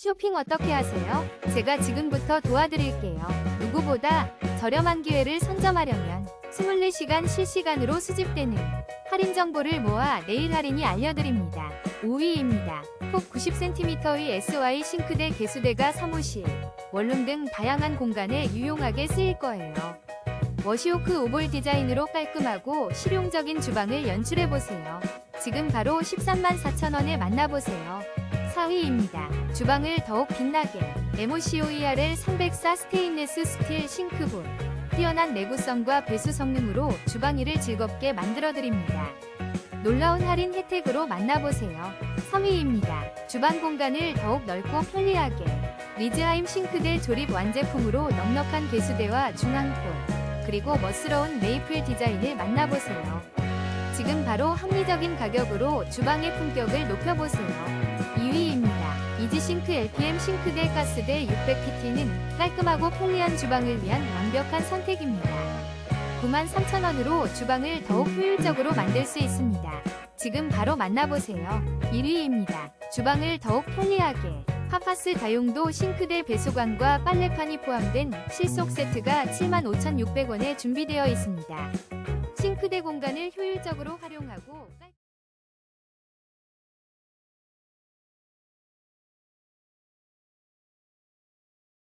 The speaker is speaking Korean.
쇼핑 어떻게 하세요? 제가 지금부터 도와드릴게요. 누구보다 저렴한 기회를 선점하려면 24시간 실시간으로 수집되는 할인 정보를 모아 내일 할인이 알려드립니다. 5위입니다. 폭 90cm의 SY 싱크대 개수대가 사무실, 원룸 등 다양한 공간에 유용하게 쓰일 거예요. 워시오크 오볼 디자인으로 깔끔하고 실용적인 주방을 연출해보세요. 지금 바로 13만 4천원에 만나보세요. 4위입니다. 주방을 더욱 빛나게 MOCOERL 304 스테인레스 스틸 싱크볼 뛰어난 내구성과 배수 성능으로 주방일을 즐겁게 만들어드립니다. 놀라운 할인 혜택으로 만나보세요. 3위입니다. 주방 공간을 더욱 넓고 편리하게 리즈하임 싱크대 조립 완제품으로 넉넉한 개수대와 중앙폴 그리고 멋스러운 메이플 디자인을 만나보세요. 지금 바로 합리적인 가격으로 주방의 품격을 높여보세요. 2위입니다. 이지싱크 LPM 싱크대 가스대 600PT는 깔끔하고 편리한 주방을 위한 완벽한 선택입니다. 93,000원으로 주방을 더욱 효율적으로 만들 수 있습니다. 지금 바로 만나보세요. 1위입니다. 주방을 더욱 편리하게 파파스 다용도 싱크대 배수관과 빨래판이 포함된 실속 세트가 75,600원에 준비되어 있습니다. 싱크대 공간을 효율적으로 활용하고 깔-